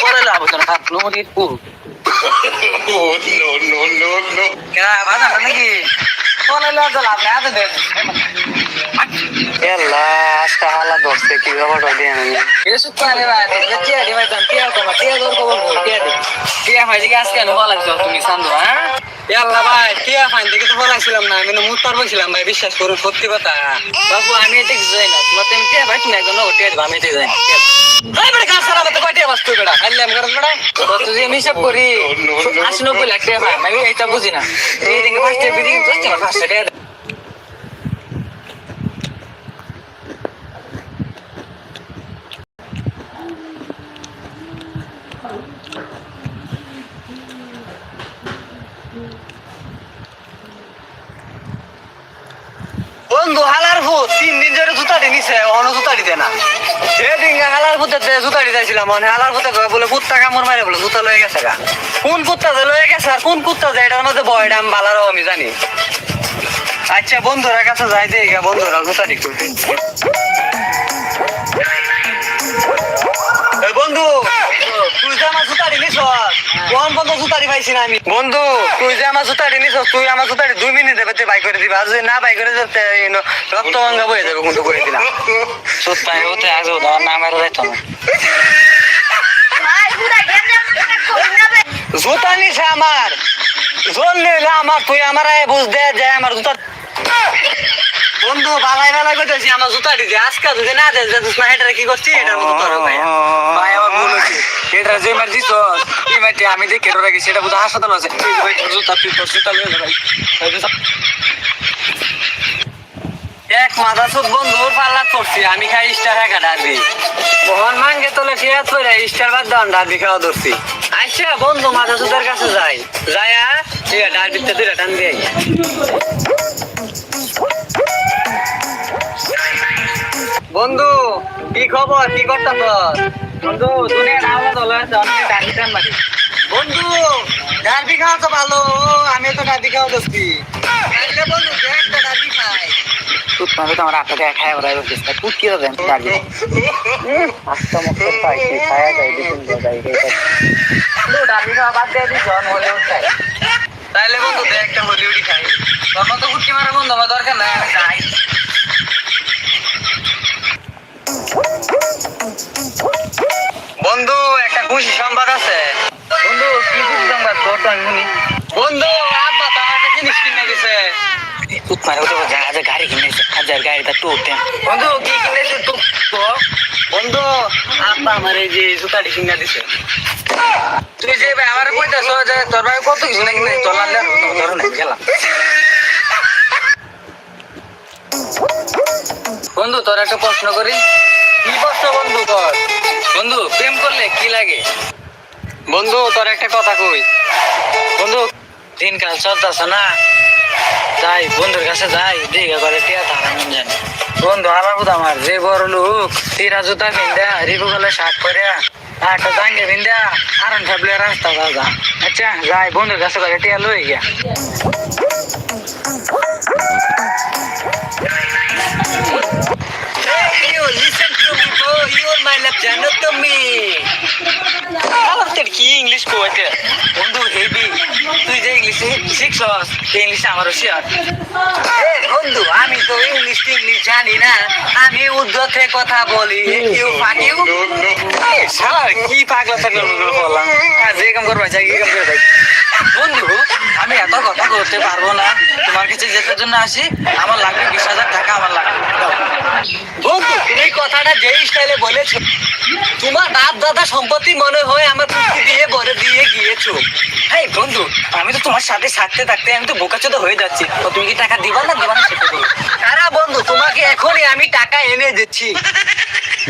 পরে লাভ হতো না থাক নদীর বাধা নাকি পরে লাভ না হাতে দে এল্লা আজকে হালা ধরছে কি ব্যাপারটা দিয়ে আমি এসু পারে ভাই টিয়া দি ভাই তান টিয়া কমা টিয়া দর কবর টিয়া দি টিয়া ভাই দিকে আজকে নো বলা লাগছো তুমি সান্দু হ্যাঁ ইয়াল্লা ভাই টিয়া ফাইন দিকে তো বলাছিলাম না আমি মুখ পার বলছিলাম ভাই বিশ্বাস করুন সত্যি কথা বাবু আমি এতে কিছু যাই না তোমার তুমি টিয়া ভাই তুমি একজন টিয়া আমি এতে যাই না ভাই বেটা কাজ বস্তু বেড়া খাইলে আমি করব বেড়া। তুই আমি সব করি আশি নব্বই লাখ টাকা আমি এটা বুঝি না। এই দিকে ফার্স্ট বিদিকে ফার্স্টে টাকা বন্ধু, হালার ভূত। তিন দিন ধরে জুতা দিয়ে নিছে অন জুতা দিতে না। সেদিন হালার ভূতে জুতা দিতে ছিলাম মানে হালার ভূতে বলে কুত্তা কামড় মারে, বলে জুতা লয়ে গেছে গা। কোন কুত্তা যে লয়ে গেছে আর কোন কুত্তা যে, এটার মধ্যে বয়টা আমি ভালো আমি জানি। আচ্ছা বন্ধুরা কাছে যাই দে বন্ধুরা জুতা দিক। বন্ধু যে আমার জুতা কোন বন্ধু জুতা দি পাইছি না আমি। বন্ধু তুই যে আমার জুতা দিলিস তুই আমার জুতা দুই মিনিট দেবে বাই করে দিবা। আর যদি না বাই করে যেতে রক্ত ভাঙ্গা বয়ে যাবে কিন্তু করে দিলাম। সুতাই হতে আসব তোমার নাম আর যাইতো না। জুতা নিছে আমার। জোর নিলে আমার তুই আমার আয় বুঝ দে যে আমার জুতা। বন্ধু বালাই বালাই করতেছি আমার জুতা দিতে আজকে যদি না দে যে না এটা কি করছি এটার মতো তোর ভাই ভাই আমার ভুল হচ্ছে এটা যে মার দিছ এই আমি দেখে কেটে রাখি সেটা বুঝা হাসপাতাল আছে। তুই এক মাথা সুদ বন্ধুর পাল্লা করছি আমি খাই স্টার একা ডাবি মোহন মাঙ্গে তোলে ফিয়াত করে স্টার বাদ দাও ডাবি খাওয়া ধরছি। আচ্ছা বন্ধু মাথা সুদের কাছে যাই। যাই আর ঠিক আছে ডাবিতে দুইটা টান দিয়ে বন্ধু কি খবর? কি করতাম বন্ধু দুনিয়া নাম চলে আছে অনেক ডাবি টান মারি বন্ধু ডাবি খাওয়া তো ভালো আমি তো ডাবি খাওয়া দোস্তি বন্ধু একটা খাই। মানে তো আমার খায় ওরাই বলছিস তুই কি দেন আস্তে খায়া ডাবি খাওয়া বাদ দিয়ে দিস হলিউড খাই। তাইলে বন্ধু দে একটা হলিউডই খাই। তখন তো কুটকি মারা বন্ধু আমার দরকার নাই বন্ধু, তোর একটা প্রশ্ন করি। কি প্রশ্ন বন্ধু তোর? বন্ধু, প্রেম করলে কি লাগে? বন্ধু, তোর একটা কথা কই। বন্ধু, দিনকাল চলতেছে না? যাই বন্ধুর কাছে যাই দিঘা করে টিয়া তার আমি জানি। বন্ধু বুধ আমার যে বড় লোক তীরা জুতা পিন্দা রিবু গলে শাক করে একটা জাঙ্গে পিন্দা আরন ফেবলে রাস্তা দাদা আচ্ছা যাই বন্ধুর কাছে করে টিয়া লই গিয়া। Hey, you listen You are my love, জানো তুমি তোর কি ইংলিশ কইতে বন্ধু হেবি তুই যে ইংলিশ শিখছস সেই ইংলিশ আমারও শিয়ার বন্ধু আমি তো ইংলিশ ইংলিশ জানি না। আমি উর্দুতে কথা বলি। ইউ ফাকিউ স্যার কি পাগলা থাকলে বললাম। যে বন্ধু আমি এত কথা করতে পারব না। তোমার কাছে যেটার জন্য আসি। আমার লাগবে বিশ হাজার টাকা আমার লাগবে। বন্ধু তুমি কথাটা যেই স্টাইলে বলেছ তোমার বাপ দাদা সম্পত্তি মনে হয় আমার পুষ্টি দিয়ে বলে দিয়ে গিয়েছো। এই বন্ধু আমি তো তোমার সাথে থাকতে থাকতে আমি তো বোকাচোদা হয়ে যাচ্ছি। তো তুমি কি টাকা দিবা না দিবা না সেটা বলো। সারা বন্ধু তোমাকে এখনই আমি টাকা এনে দিচ্ছি।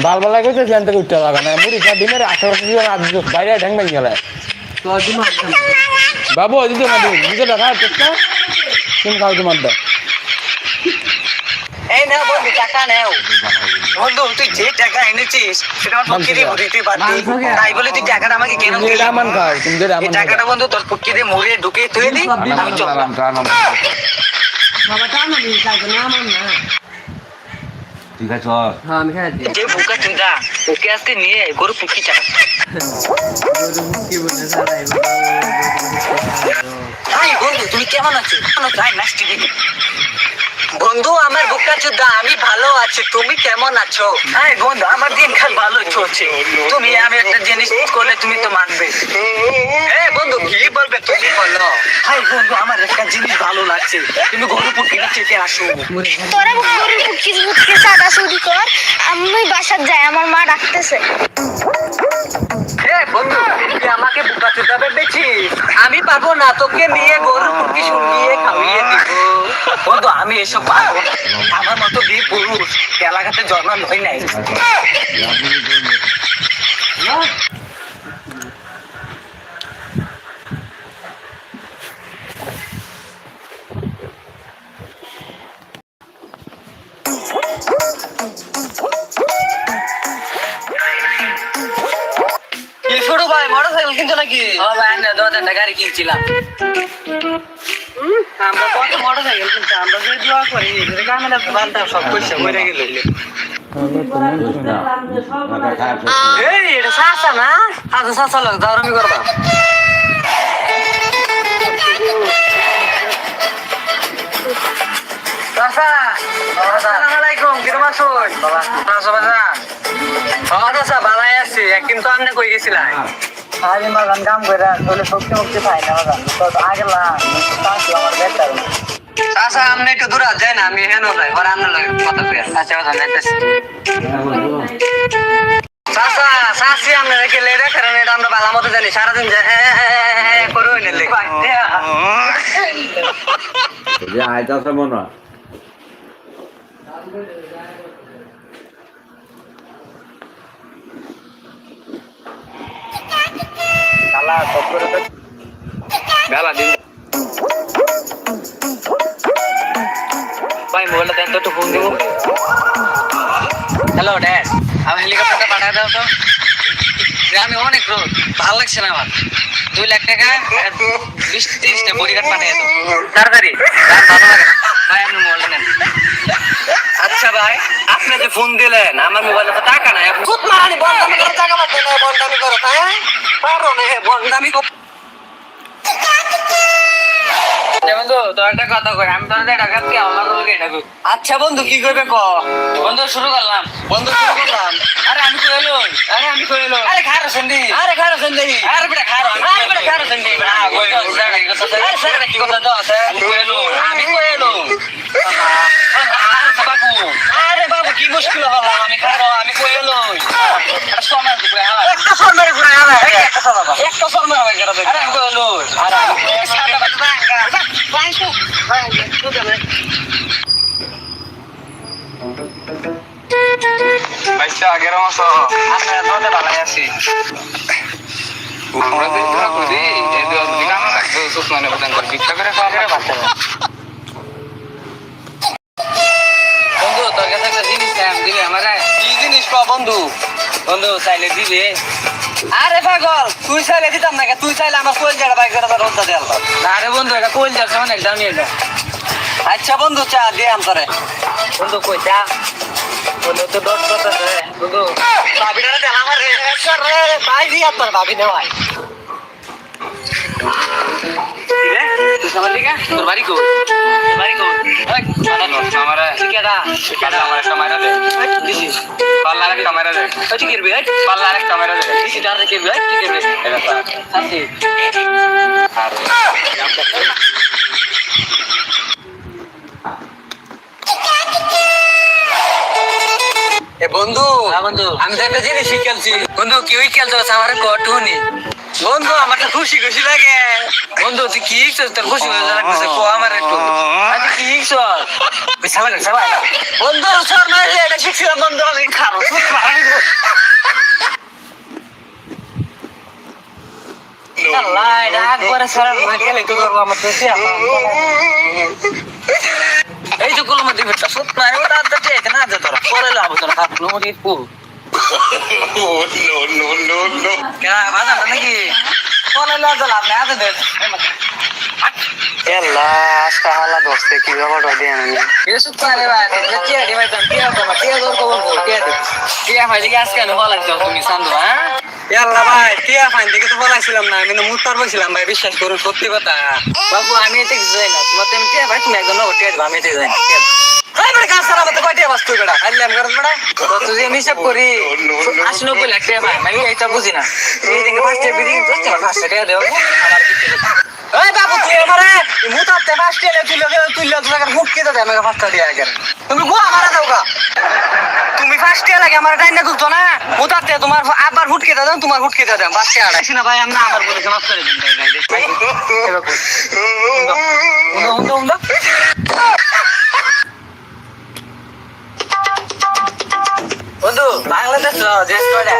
বালবালা কইতে জানতে উঠতে পারবে না। মুড়ি খা দিনের আঠারো জন আজ বাইরে ঢ্যাং ভাঙি গেলে বাবু দিদি মাদি নিজে দেখা চেষ্টা তুমি খাও তোমার দাও। এই না বন্ধু টাকা নেও। বন্ধু তুই যে টাকা এনেছিস সেটা আমার পক্ষে দিয়ে ভরিতে পারবি তাই বলে তুই টাকাটা আমাকে কেন তুমি দিলি? রামান খাও তুমি যে রামান টাকাটা বন্ধু তোর পক্ষে দিয়ে মুড়ে ঢুকে তুই দি আমি চললাম বাবা টানো দিন কালকে না আমার না। তুই খাইছ হ্যাঁ আমি খাইছি যে বুকা চুদা ওকে আজকে নিয়ে গরু পুকি চাকা কি বলে সারাই হাই বন্ধু তুমি কেমন আছো? কেমন আছো? হাই নাইস টু বন্ধু আমার বুকা চুদা আমি ভালো আছি। তুমি কেমন আছো? হাই বন্ধু আমার দিনকাল ভালো চলছে। তুমি আমি একটা জিনিস করলে তুমি তো মানবে। এ বন্ধু কি বলবে তুমি বলো? হাই বন্ধু আমার একটা জিনিস ভালো লাগছে। তুমি গরু চেটে আসো। তোরা চাটা চুরি কর। আমি বাসার যাই আমার মা ডাকতেছে। বন্ধু তুই আমাকে বুকা চুদা ভেবেছিস আমি পারব না তোকে নিয়ে গরু পুটকি শুনিয়ে খাওয়িয়ে দিব। বন্ধু আমি এসব আমার মতো বীর পুরুষ এলাকাতে জন্ম হয় নাই। ছোট ভাই? মোটরসাইকেল কিনছো নাকি? ও ভাই না হাজার গাড়ি কিনছিলাম। আমরা কত মোটরসাইকেল কিনছি আমরা যে দোয়া করি এদের কামে বালটা সব পয়সা মরে গেল এই, এটা সাসা না? আচ্ছা সাসা লোক দাওরামি করবা। চাচা আসসালামু আলাইকুম কিরম বাবা আছো বাবা চাচা ভালাই আছি। একদিন তো আপনি কই গেছিলেন আজ মাগান কাম করে আসলে শক্তি মুক্তি পাই না মাগান তো আগে না আমার বেটার চাচা আপনি একটু দূরে যাই না আমি হেন যাই পরে আপনার লগে কথা কই আচ্ছা কথা রেখে এটা আমরা ভালো মতো জানি সারাদিন যে করে নিলে যে আইতাছে মনে হয়। বেলা দিন। ভাই মোবাইলটা দেন তো, একটু ফোন দেবো। হ্যালো ড্যাড আমার হেলিকপ্টারটা পাঠিয়ে দাও তো। আমি অনেক রোদ। ভালো লাগছে না আমার। দুই লাখ টাকা বিশ তিরিশটা বডিগার্ড পাঠিয়ে দাও। তাড়াতাড়ি। ভালো লাগে ভাই, আপনি মোবাইলটা নেন। ভাই। আপনি যে ফোন দিলেন আমার মোবাইলে তো টাকা নাই। খুব মারানি বন্দামি করে টাকা লাগবে না করো হ্যাঁ? পারো না বন্দামি করো। বন্ধু তো একটা কথা কই আমি তোর টাকা কি আমার লগে এটা আচ্ছা বন্ধু কি করবে ক? বন্ধু শুরু করলাম। বন্ধু শুরু করলাম। আরে আমি কই এলো? আরে আমি এলো? আরে খারো সন্ধি। আরে খারো সন্ধি। আরে বেটা খারো আরে বেটা খারো সন্ধি। বেটা আরে স্যার কি কথা দাও স্যার আমি আরে বাবু কি মুশকিল হলো? আমি খারো আমি কই ঘুরে হাওয়া একটা সোনার ঘুরে হাওয়া একটা সোনার একটা সোনার হাওয়া আরে আমি কই এলো আরে আমি সাদা বাচ্চা বাইশটা আগের মাস আমরা তোতে ভালো আছি। আমরা যে দোয়া করি এই দোয়া যদি কাম সুসমানে প্রদান করে ভিক্ষা করে খাওয়া আরে বাচ্চা। বন্ধু। বন্ধু চাইলে দিবে? আরে পাগল তুই চাইলে দিতাম না তুই চাইলে আমার কোয়েল জায়গা বাইক করে রোজা দেয়াল আরে বন্ধু এটা কোয়েল যাচ্ছে অনেক দামি এটা। আচ্ছা বন্ধু চা দিয়ে আম তোরে বন্ধু কই চা? বন্ধু তো দশ কথা বন্ধু ভাবি না দেন আমার ভাই দিয়া তোর ভাবি নেওয়াই তুই সামাল দিকে তোর বাড়ি কো বাড়ি কো আমারে ঠিকাদা? ঠিকাদা আমার একটা মাইরা দে। দিছি। পাল্লার একটা মাইরা দে। ওই ঠিক করবি? দে। দিছি ডার রেখে করবি? এটা সাথে আর বন্ধু বন্ধু। আমি তো একটা জিনিস শিখেছি। বন্ধু কেউই খেলতে পারছে আমার কটুনি বন্ধু আমার তো খুশি খুশি লাগে। বন্ধু তুই কি শিখছিস তোর খুশি খুশি লাগতেছে কো আমার একটু। আজ কি শিখছ বিশাল লাগে সবাই। বন্ধু সর না এটা শিখছিলাম বন্ধু আমি খাব। আল্লাহ এটা একবারে সারা না খেলে তো করব আমার তো এই যে কলম দিবে সত না ওটা এটা না দে তোরা। পরে লাভ তোরা হাত নো নো নো নো কে বাধা নাকি? পরে লাভ লাভ না দে এল্লা আজকে হালা ধরছে কি ব্যাপার দিয়ে আমি কিছু পারে ভাই তোমরা কি আদি ভাই তুমি কি তোমার কি দর কবর কো আদি কি ভাই দেখি আজকে আমি বলা যাও তুমি সান্দু হ্যাঁ? ইয়াল্লা ভাই টিয়া ফাইন দেখে তো বলাইছিলাম না আমি মুতার বলছিলাম ভাই বিশ্বাস করুন সত্যি কথা। বাবু আমি এতে যাই না তোমার তুমি টিয়া ভাই তুমি একজন টিয়া আমি এতে যাই না আমি আমি আমি না। First first first first first তুমি গো আমারে দাও গা। তুমি ফার্স্ট লাগে আমার টাইম না তুলতো না? মুতাতে তোমার আবার হুট কেটে দাও তোমার হুট কেটে দাও বাসে আড়াইছি না ভাই আমরা আমার বলে মাফ করে দিন ভাই ভাই বন্ধু বাংলাদেশ দেশ কয়টা?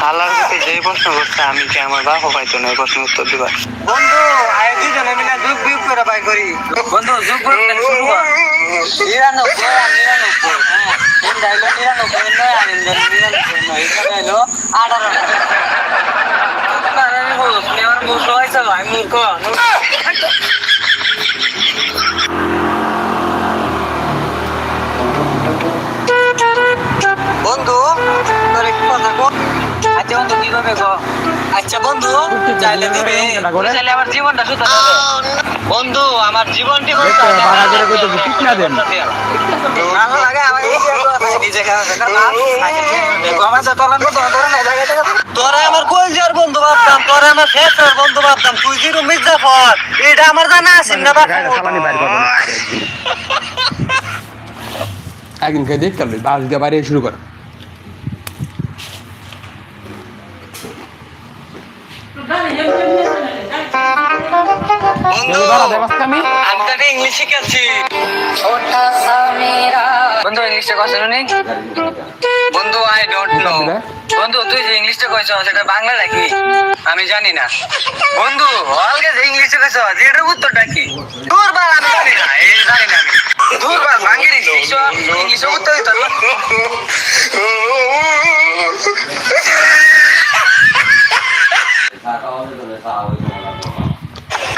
হালার কাছে যে প্রশ্ন করছে আমি কি আমার বাপও পাইতো না এই প্রশ্ন উত্তর দিবা বন্ধু আয় দুজনে মিলে যুগ বিয়োগ করে বাই করি। বন্ধু যুগ বিয়োগ করে শুরু কর? নিরানব্বই আর নিরানব্বই হ্যাঁ। হইল নিরানব্বই নয় আর নিরানব্বই নয়। এখানে হইল আঠারো। আমি আমার মূর্খ হয়েছে ভাই বন্ধু তোর একটু কথা কো আচ্ছা বন্ধু কি করবে গো আচ্ছা বন্ধু চাইলে দিবে। চাইলে আমার জীবনটা শুধু বন্ধু আমার জীবনটি ভাড়া করে হবে, ঠিক না দেন? ভালো লাগে আমার নিজে খাওয়া দেখো আমার সাথে তলান কত ধরে না জায়গাটা তোরা আমার কলজার বন্ধু ভাবতাম তোরা আমার ফেসের বন্ধু ভাবতাম তুই জিরো মির্জাফর এটা আমার জানা আছে না বাপ। একদিন খেয়ে দেখতে হবে বাস দিয়ে বাইরে শুরু কর। আমি আমি তাকে ইংলিশ শিখাচ্ছি বন্ধু ইংলিশটা কথা শুনি? বন্ধু আই ডোন্ট নো বন্ধু তুই যে ইংলিশটা কইছ সেটা বাংলা নাকি? আমি জানি না। বন্ধু অলগে যে ইংলিশটা কইছ এটার উত্তরটা কি? দূর বার আমি জানি না এই জানি না আমি। দূর বার ভাঙ্গি ইংলিশ ইংলিশ উত্তর দিতে।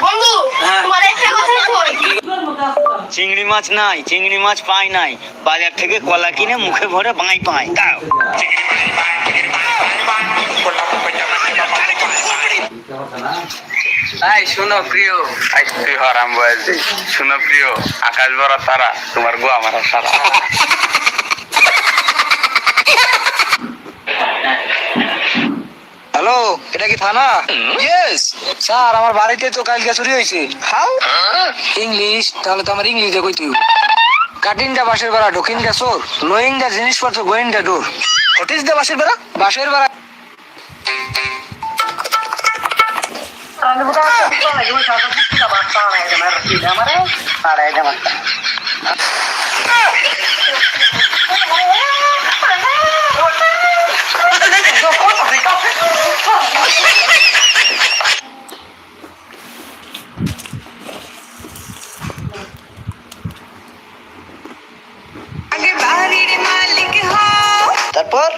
বন্ধু চিংড়ি মাছ নাই চিংড়ি মাছ পাই নাই। বাজার থেকে কলা কিনে মুখে ভরে বাঁই পাই তাও শোনো প্রিয়। তুই হরাম শুনো প্রিয় আকাশ বড় তারা তোমার গো আমার সারা। হ্যালো এটা কি থানা? ইয়েস স্যার আমার বাড়িতে তো কালকে চুরি হয়েছে। হাউ ইংলিশ তাহলে তো আমার ইংলিশে কইতে হবে কাটিং দা বাসের বেড়া? ঢোকিং দা চোর লোয়িং দা জিনিসপত্র going the door what is the বাসের বেড়া বাসের বেড়া হও তারপর?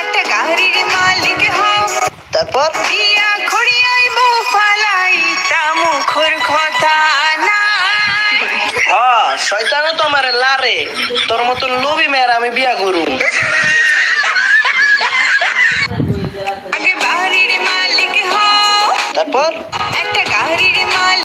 একটা গাড়ির মালিক হও। তারপর? দিয়া খড়িয়াই বউ ফালাই তা মুখর কথা না হ্যাঁ শয়তানও তো আমার লারে। তোর মতো লোভি মেয়ের আমি বিয়া করু তারপর একটা গাহরির মাল।